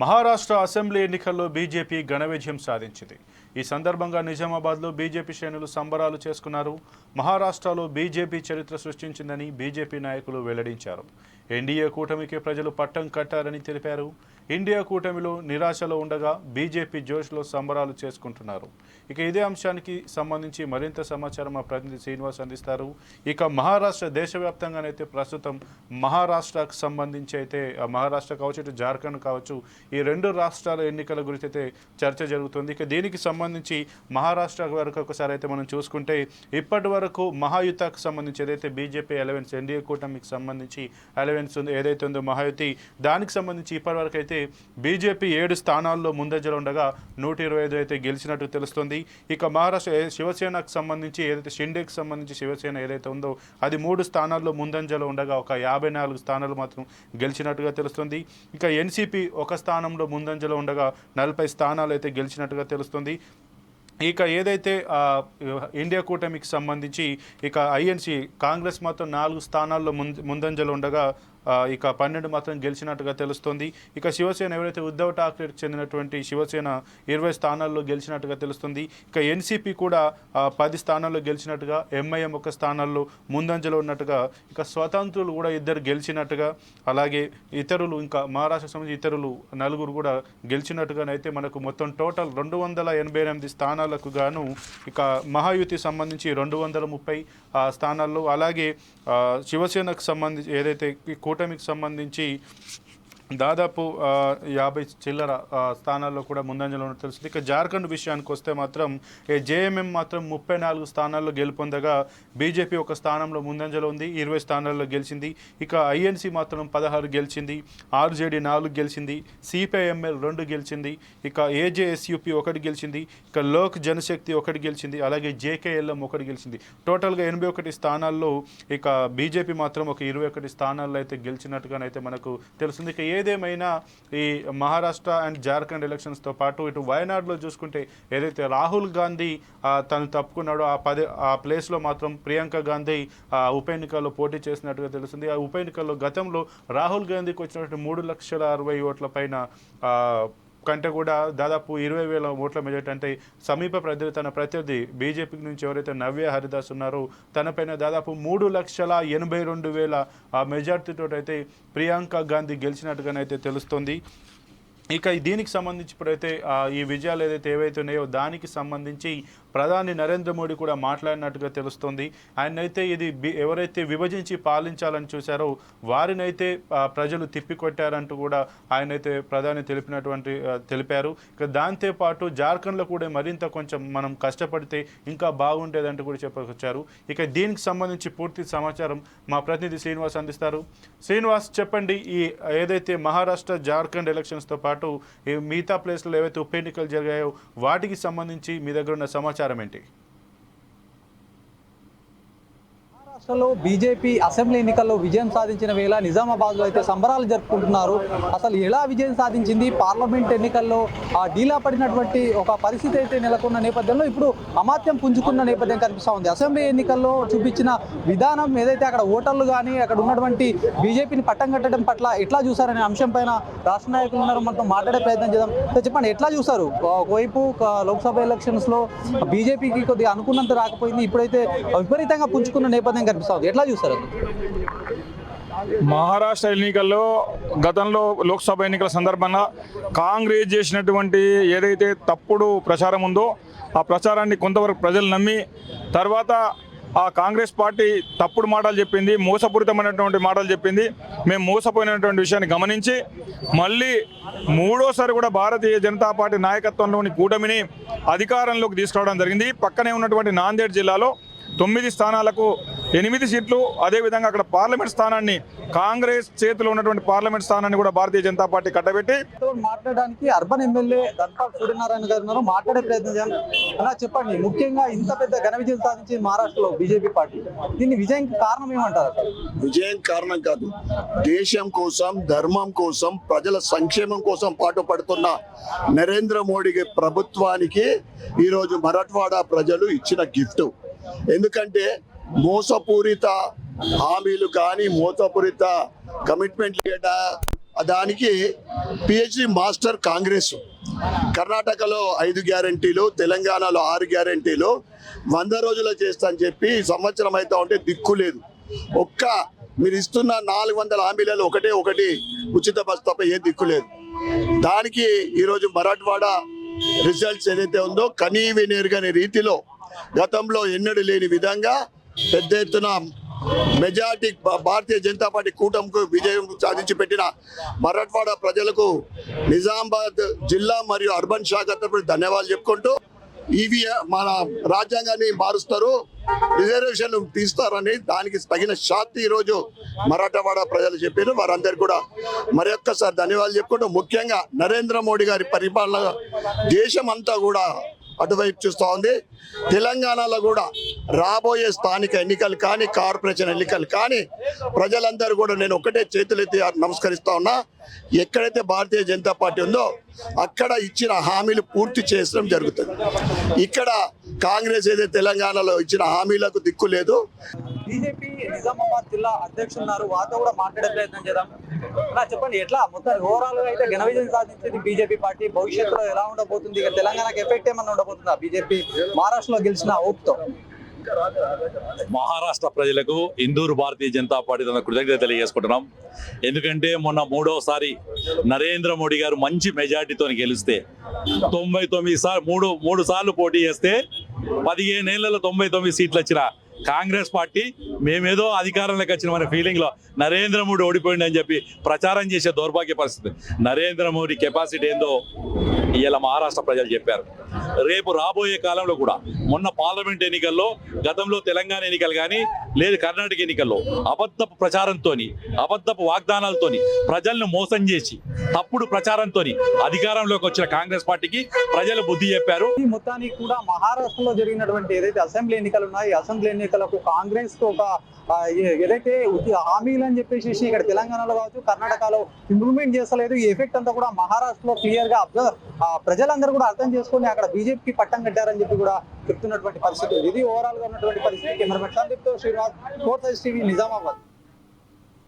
Maharashtra assembly ఎన్నికల్లో BJP ఘన విజయం సాధించింది. ఈ సందర్భంగా నిజామాబాద్లో బీజేపీ శ్రేణులు సంబరాలు చేసుకున్నారు. మహారాష్ట్రలో బీజేపీ చరిత్ర సృష్టించిందని బీజేపీ నాయకులు వెల్లడించారు. ఎన్డీఏ కూటమికి ప్రజలు పట్టం కట్టారని తెలిపారు. ఇండియా కూటమిలో నిరాశలో ఉండగా బీజేపీ జోష్లో సంబరాలు చేసుకుంటున్నారు. ఇక ఇదే అంశానికి సంబంధించి మరింత సమాచారం మా ప్రతినిధి శ్రీనివాస్ అందిస్తారు. ఇక మహారాష్ట్ర దేశవ్యాప్తంగానైతే ప్రస్తుతం మహారాష్ట్రకు సంబంధించి అయితే ఆ మహారాష్ట్ర కావచ్చు ఇటు జార్ఖండ్ కావచ్చు ఈ రెండు రాష్ట్రాల ఎన్నికల గురించి అయితే చర్చ జరుగుతుంది. ఇక దీనికి సంబంధించి మహారాష్ట్ర వరకు ఒకసారి అయితే మనం చూసుకుంటే ఇప్పటి వరకు మహాయుతకు సంబంధించి ఏదైతే బీజేపీ ఎలవెన్స్ ఎన్డీఏ కూటమికి సంబంధించి ఎలవెన్స్ ఉంది ఏదైతే ఉందో మహాయుతి దానికి సంబంధించి ఇప్పటివరకు అయితే బీజేపీ ఏడు స్థానాల్లో ముందంజలో ఉండగా నూట ఇరవై ఐదు అయితే గెలిచినట్టు తెలుస్తుంది. ఇక మహారాష్ట్ర శివసేనకు సంబంధించి ఏదైతే షిండేకి సంబంధించి శివసేన ఏదైతే ఉందో అది మూడు స్థానాల్లో ముందంజలో ఉండగా ఒక యాభై నాలుగు స్థానాలు మాత్రం గెలిచినట్టుగా తెలుస్తుంది. ఇక ఎన్సీపీ ఒక స్థానంలో ముందంజలో ఉండగా నలభై స్థానాలు అయితే గెలిచినట్టుగా తెలుస్తుంది. ఇక ఏదైతే ఇండియా కూటమికి సంబంధించి ఇక ఐఎన్సి కాంగ్రెస్ మాత్రం నాలుగు స్థానాల్లో ముందంజలు ఉండగా ఇక పన్నెండు మాత్రం గెలిచినట్టుగా తెలుస్తుంది. ఇక శివసేన ఎవరైతే ఉద్ధవ్ ఠాక్రేకి చెందినటువంటి శివసేన ఇరవై స్థానాల్లో గెలిచినట్టుగా తెలుస్తుంది. ఇక ఎన్సీపీ కూడా పది స్థానాల్లో గెలిచినట్టుగా ఎంఐఎం ఒక స్థానాల్లో ముందంజలో ఉన్నట్టుగా ఇక స్వతంత్రులు కూడా ఇద్దరు గెలిచినట్టుగా అలాగే ఇతరులు ఇంకా మహారాష్ట్ర సంబంధించి ఇతరులు నలుగురు కూడా గెలిచినట్టుగానైతే మనకు మొత్తం టోటల్ రెండు వందల ఎనభై ఎనిమిది స్థానాలకు గాను ఇక మహాయుతి సంబంధించి రెండు వందల ముప్పై ఆ, స్థానాల్లో అలాగే శివసేనకు సంబంధించి ఏదైతే కూటమికి సంబంధించి దాదాపు యాభై చిల్లర స్థానాల్లో కూడా ముందంజలో ఉన్నట్టు తెలుస్తుంది. ఇక జార్ఖండ్ విషయానికి వస్తే మాత్రం ఏ జేఎంఎం మాత్రం ముప్పై నాలుగు స్థానాల్లో గెలుపొందగా బీజేపీ ఒక స్థానంలో ముందంజలో ఉంది ఇరవై స్థానాల్లో గెలిచింది. ఇక ఐఎన్సీ మాత్రం పదహారు గెలిచింది ఆర్జేడీ నాలుగు గెలిచింది సిపిఐఎంఎల్ రెండు గెలిచింది ఇక ఏజేఎస్యుపి ఒకటి గెలిచింది ఇక లోక్ జనశక్తి ఒకటి గెలిచింది అలాగే జేకేఎల్ఎం ఒకటి గెలిచింది. టోటల్గా ఎనభై ఒకటి స్థానాల్లో ఇక బీజేపీ మాత్రం ఒక ఇరవై ఒకటి స్థానాల్లో అయితే గెలిచినట్టుగానైతే మనకు తెలుస్తుంది. ఇక ఏదేమైనా ఈ మహారాష్ట్ర అండ్ జార్ఖండ్ ఎలక్షన్స్తో పాటు ఇటు వయనాడులో చూసుకుంటే ఏదైతే రాహుల్ గాంధీ తను తప్పుకున్నాడో ఆ పదే ఆ ప్లేస్లో మాత్రం ప్రియాంక గాంధీ ఆ, ఉప ఎన్నికల్లో పోటీ చేసినట్టుగా తెలుస్తుంది. ఆ ఉప ఎన్నికల్లో గతంలో రాహుల్ గాంధీకి వచ్చినటువంటి మూడు లక్షల అరవై ఓట్ల పైన కంటే కూడా దాదాపు ఇరవై వేల ఓట్ల మెజార్టీ అంటే సమీప ప్రతి తన ప్రత్యర్థి బీజేపీ నుంచి ఎవరైతే నవ్య హరిదాస్ ఉన్నారో తనపైన దాదాపు మూడు లక్షల ఎనభై రెండు వేల ఆ మెజార్టీతో అయితే ప్రియాంక గాంధీ గెలిచినట్టుగానైతే తెలుస్తుంది. ఇక దీనికి సంబంధించి ఇప్పుడైతే ఈ విజయాలు ఏదైతే ఏవైతే ఉన్నాయో దానికి సంబంధించి ప్రధాని నరేంద్ర మోడీ కూడా మాట్లాడినట్టుగా తెలుస్తుంది. ఆయనైతే ఇది ఎవరైతే విభజించి పాలించాలని చూశారో వారినైతే ప్రజలు తిప్పికొట్టారంటూ కూడా ఆయనైతే ప్రధాని తెలిపినటువంటి తెలిపారు. ఇక దాంతోపాటు జార్ఖండ్లో కూడా మరింత కొంచెం మనం కష్టపడితే ఇంకా బాగుండేదంటూ కూడా చెప్పొచ్చారు ఇక దీనికి సంబంధించి పూర్తి సమాచారం మా ప్రతినిధి శ్రీనివాస్ అందిస్తారు. శ్రీనివాస్ చెప్పండి ఈ ఏదైతే మహారాష్ట్ర జార్ఖండ్ ఎలక్షన్స్తో పాటు పాటు మిగతా ప్లేస్లో ఏవైతే ఉప ఎన్నికలు జరిగాయో వాటికి సంబంధించి మీ దగ్గర ఉన్న సమాచారం ఏంటి? రాష్ట్రంలో బీజేపీ అసెంబ్లీ ఎన్నికల్లో విజయం సాధించిన వేళ నిజామాబాద్లో అయితే సంబరాలు జరుపుకుంటున్నారు. అసలు ఎలా విజయం సాధించింది? పార్లమెంట్ ఎన్నికల్లో ఆ డీలా పడినటువంటి ఒక పరిస్థితి అయితే నెలకొన్న నేపథ్యంలో ఇప్పుడు అమాత్యం పుంజుకున్న నేపథ్యం కనిపిస్తూ ఉంది. అసెంబ్లీ ఎన్నికల్లో చూపించిన విధానం ఏదైతే అక్కడ ఓటర్లు కానీ అక్కడ ఉన్నటువంటి బీజేపీని పట్టం కట్టడం పట్ల ఎట్లా చూసారనే అంశం పైన రాష్ట్ర నాయకులు ఉన్నారు. మనతో మాట్లాడే ప్రయత్నం చేద్దాం. చెప్పండి ఎట్లా చూసారు ఒకవైపు లోక్సభ ఎలక్షన్స్లో బీజేపీకి కొద్దిగా అనుకున్నంత రాకపోయింది. ఇప్పుడైతే విపరీతంగా పుంజుకున్న నేపథ్యం కనిపిస్తుంది ఎట్లా చూస్తారు అది? మహారాష్ట్ర ఎన్నికల్లో గతంలో లోక్సభ ఎన్నికల సందర్భంగా కాంగ్రెస్ చేసినటువంటి ఏదైతే తప్పుడు ప్రచారం ఉందో ఆ ప్రచారాన్ని కొంతవరకు ప్రజలు నమ్మి తర్వాత ఆ కాంగ్రెస్ పార్టీ తప్పుడు మాటలు చెప్పింది మోసపూరితమైనటువంటి మాటలు చెప్పింది మేము మోసపోయినటువంటి విషయాన్ని గమనించి మళ్ళీ మూడోసారి కూడా భారతీయ జనతా పార్టీ నాయకత్వంలోని కూటమిని అధికారంలోకి తీసుకురావడం జరిగింది పక్కనే ఉన్నటువంటి నాందేడ్ జిల్లాలో తొమ్మిది స్థానాలకు ఎనిమిది సీట్లు. అదేవిధంగా అక్కడ పార్లమెంట్ స్థానాన్ని కాంగ్రెస్ చేతిలో ఉన్నటువంటి పార్లమెంట్ స్థానాన్ని కూడా భారతీయ జనతా పార్టీ కట్టబెట్టి మాట్లాడడానికి అర్బన్ ఎమ్మెల్యే ధన్పాల్ సూర్యనారాయణ గారు ఉన్నారు. మాట్లాడే ప్రయత్నం చేయాలి. అలా చెప్పండి. ముఖ్యంగా ఇంత పెద్ద ఘన విజయం సాధించింది మహారాష్ట్రలో బీజేపీ పార్టీ. దీని విజయానికి కారణం ఏమంటారు? విజయం కారణం కాదు. దేశం కోసం ధర్మం కోసం ప్రజల సంక్షేమం కోసం పాటుపడుతున్న నరేంద్ర మోడీ ప్రభుత్వానికి ఈరోజు మరాఠవాడ ప్రజలు ఇచ్చిన గిఫ్ట్. ఎందుకంటే మోసపూరిత హామీలు కానీ మోసపూరిత కమిట్మెంట్ దానికి పిహెచ్డి మాస్టర్ కాంగ్రెస్. కర్ణాటకలో ఐదు గ్యారంటీలు తెలంగాణలో ఆరు గ్యారంటీలు వంద రోజులు చేస్తా అని చెప్పి సంవత్సరం అవుతా ఉంటే దిక్కు లేదు. ఒక్క మీరు ఇస్తున్న నాలుగు వందల హామీలలో ఒకటే ఒకటి ఉచిత బస్ తప్ప ఏ దిక్కు లేదు. దానికి ఈరోజు మరాఠ్వాడ రిజల్ట్స్ ఏదైతే ఉందో కనీవి నేరుగని రీతిలో గతంలో ఎన్నడూ లేని విధంగా పెద్ద ఎత్తున మెజార్టీ భా- భారతీయ జనతా పార్టీ కూటమికు విజయం సాధించి పెట్టిన మరాఠవాడ ప్రజలకు నిజామాబాద్ జిల్లా మరియు అర్బన్ శాఖ తరపున ధన్యవాదాలు చెప్పుకుంటూ ఇవి మన రాజ్యాంగాన్ని మారుస్తారు రిజర్వేషన్లు తీస్తారని దానికి తగిన శాతి ఈరోజు మరాఠవాడ ప్రజలు చెప్పారు వారందరికీ కూడా మరొక్కసారి ధన్యవాదాలు చెప్పుకుంటూ ముఖ్యంగా నరేంద్ర మోడీ గారి పరిపాలన దేశం అంతా కూడా అటువైపు చూస్తూ ఉంది. తెలంగాణలో కూడా రాబోయే స్థానిక ఎన్నికలు కానీ కార్పొరేషన్ ఎన్నికలు కానీ ప్రజలందరూ కూడా నేను ఒకటే చేతులెత్తి నమస్కరిస్తా ఉన్నా. ఎక్కడైతే భారతీయ జనతా పార్టీ ఉందో అక్కడ ఇచ్చిన హామీలు పూర్తి చేసడం జరుగుతుంది. ఇక్కడ కాంగ్రెస్ ఏదైతే తెలంగాణలో ఇచ్చిన హామీలకు దిక్కు లేదు. బీజేపీ నిజామాబాద్ జిల్లా అధ్యక్షులు ఉన్నారు వారితో కూడా మాట్లాడే ప్రయత్నం చేద్దాం. చెప్పండి ఎట్లా? మొత్తం ఓవరాల్గా అయితే ఘన విజయం బీజేపీ పార్టీ. భవిష్యత్తులో ఎలా ఉండబోతుంది? ఇక తెలంగాణకి ఎఫెక్ట్ ఏమన్నా ఉండబోతుందా? బీజేపీ మహారాష్ట్రలో గెలిచిన ఓపుతో మహారాష్ట్ర ప్రజలకు ఇందూరు భారతీయ జనతా పార్టీ తన కృతజ్ఞత తెలియజేసుకుంటున్నాం. ఎందుకంటే మొన్న మూడోసారి నరేంద్ర మోడీ గారు మంచి మెజార్టీతో గెలిస్తే తొంభై తొమ్మిది సార్లు మూడు మూడు సార్లు పోటీ చేస్తే పదిహేనేళ్ళలో తొంభై తొమ్మిది సీట్లు వచ్చిన కాంగ్రెస్ పార్టీ మేమేదో అధికారంలోకి వచ్చిన మన ఫీలింగ్లో నరేంద్ర మోడీ ఓడిపోయింది అని చెప్పి ప్రచారం చేసే దౌర్భాగ్య పరిస్థితి. నరేంద్ర మోడీ కెపాసిటీ ఏందో ఇలా మహారాష్ట్ర ప్రజలు చెప్పారు. రేపు రాబోయే కాలంలో కూడా మొన్న పార్లమెంట్ ఎన్నికల్లో గతంలో తెలంగాణ ఎన్నికలు కానీ లేదు కర్ణాటక ఎన్నికల్లో అబద్ధపు ప్రచారంతోని అబద్ధపు వాగ్దానాలతోని ప్రజలను మోసం చేసి తప్పుడు ప్రచారంతోని అధికారంలోకి వచ్చిన కాంగ్రెస్ పార్టీకి ప్రజలు బుద్ధి చెప్పారు. ఈ మొత్తానికి కూడా మహారాష్ట్రలో జరిగినటువంటి ఏదైతే అసెంబ్లీ ఎన్నికలు ఉన్నాయి అసెంబ్లీ ఎన్నికలు ఎన్నికలకు కాంగ్రెస్కు ఒక ఏదైతే హామీలు అని చెప్పేసి ఇక్కడ తెలంగాణలో కావచ్చు కర్ణాటకలో ఇంప్రూవ్మెంట్ చేస్తలేదు ఈ ఎఫెక్ట్ అంతా కూడా మహారాష్ట్రలో క్లియర్గా అబ్జర్వ్ ప్రజలందరూ కూడా అర్థం చేసుకొని అక్కడ బీజేపీకి పట్టం కట్టారని చెప్పి కూడా చెప్తున్నటువంటి పరిస్థితి ఇది ఓవరాల్గా ఉన్నటువంటి పరిస్థితి. Cameraman Sandeep Srinivas fourth TV Nizamabad.